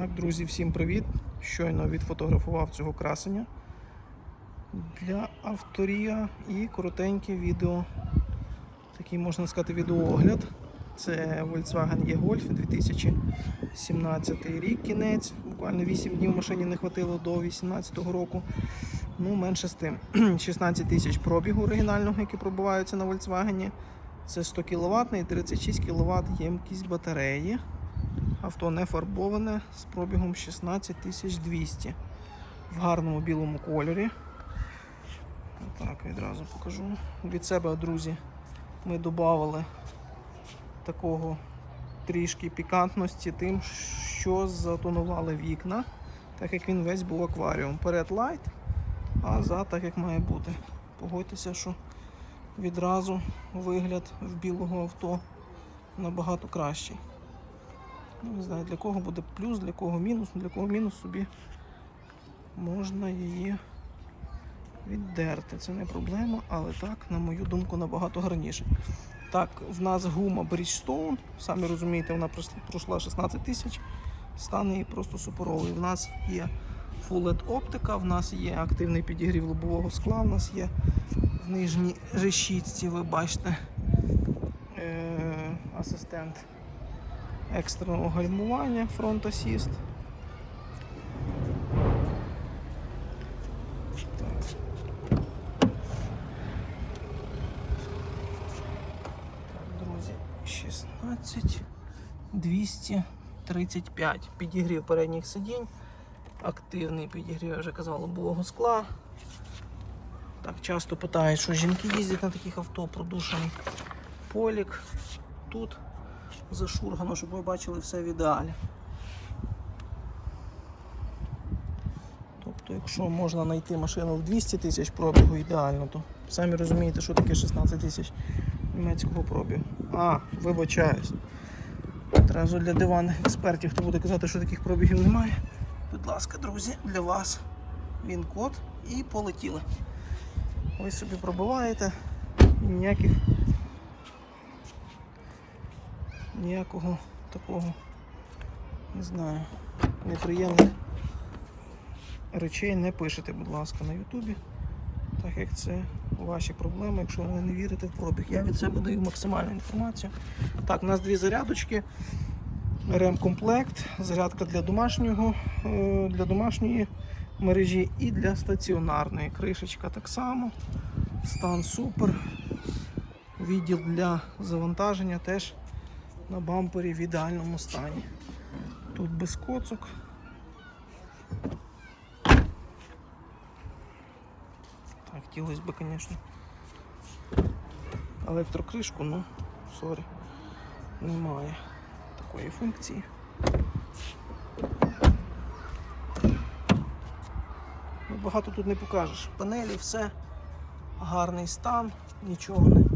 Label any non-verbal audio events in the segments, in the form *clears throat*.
Так, друзі, всім привіт! Щойно відфотографував цього красення для авторія і коротеньке відео. Такий можна сказати відеоогляд. Це Volkswagen E-Golf 2017 рік кінець. Буквально 8 днів машині не хватило до 2018 року. Ну, менше з тим. *clears throat* 16 тисяч пробігу оригінального, який пробиваються на Volkswagen. Це 100 кВт і 36 кВт ємкість батареї. Авто не фарбоване з пробігом 16200 в гарному білому кольорі. Так, відразу покажу. Від себе, друзі, ми додали такого трішки пікантності тим, що затонували вікна, так як він весь був акваріум. Перед лайт, а за так як має бути. Погодьтеся, що відразу вигляд в білого авто набагато кращий. Ну, Не знаю, для кого буде плюс, для кого мінус, для кого мінус собі можна її віддерти. Це не проблема, але так, на мою думку, набагато гарніше. Так, в нас гума Bridgestone, самі розумієте, вона пройшла- пройшла 16 тисяч, стан її просто суперовий. В нас є Full LED оптика, в нас є активний підігрів лобового скла, в нас є в нижній решітці, ви бачите, е- асистент екстреного гальмування. Так. Так, друзі, 16 235. Підігрів передніх сидінь. Активний підігрів, я вже казав, лобового скла. Так, часто питають, що жінки їздять на таких авто, продушений полік. Тут зашургано, щоб ви бачили все в ідеалі. Тобто, якщо можна знайти машину в 200 тисяч пробігу ідеально, то самі розумієте, що таке 16 тисяч німецького пробігу. А, вибачаюсь. Одразу для диванних експертів, хто буде казати, що таких пробігів немає. Будь ласка, друзі, для вас він код і полетіли. Ви собі пробиваєте і ніяких ніякого такого, не знаю, неприємних речей не пишете, будь ласка, на Ютубі. Так як це ваші проблеми, якщо ви не вірите в пробіг. Я від себе даю максимальну інформацію. Так, у нас дві зарядочки. Ремкомплект, зарядка для домашнього, е, для домашньої мережі і для стаціонарної. Кришечка так само. Стан супер. Відділ для завантаження теж на бампері в ідеальному стані. Тут без коцок. Так, хотілося б, звісно. Електрокришку, ну, сорі, немає такої функції. Ну, Багато тут не покажеш. Панелі, все, гарний стан, нічого не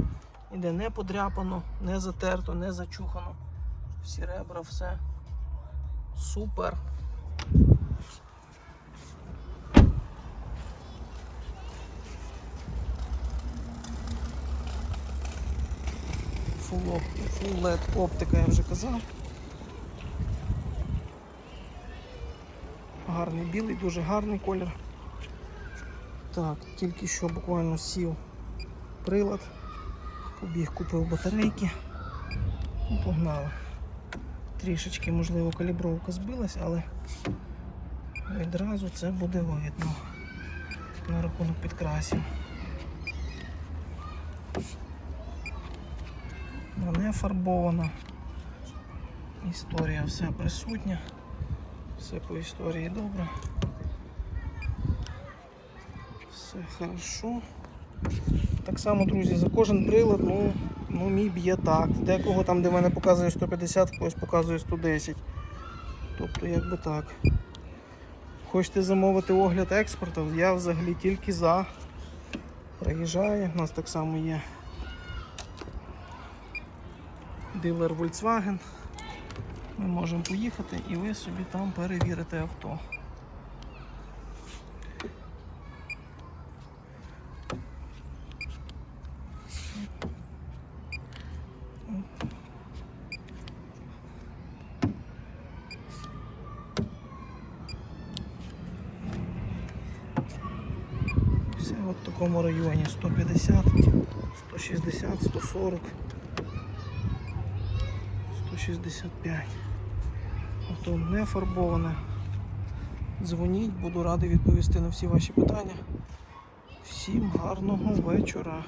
ніде не подряпано, не затерто, не зачухано. Всі ребра, все супер. Оп- full LED оптика я вже казав. Гарний білий, дуже гарний колір. Так, тільки що буквально сів прилад. Побіг, купив батарейки. Ну, погнали. Трішечки, можливо, калібровка збилась, але відразу це буде видно на рахунок підкрасів. Вона не фарбована. Історія все присутня. Все по історії добре. Все хорошо. Так само, друзі, за кожен прилад, ну, ну мій б'є так. Декого там, де в мене показує 150, когось показує 110. Тобто якби так. Хочете замовити огляд експорту, я взагалі тільки за. Приїжджає, у нас так само є дилер Volkswagen. Ми можемо поїхати і ви собі там перевірите авто. От в такому районі 150, 160, 140, 165. Авто не фарбоване. Дзвоніть, буду радий відповісти на всі ваші питання. Всім гарного вечора.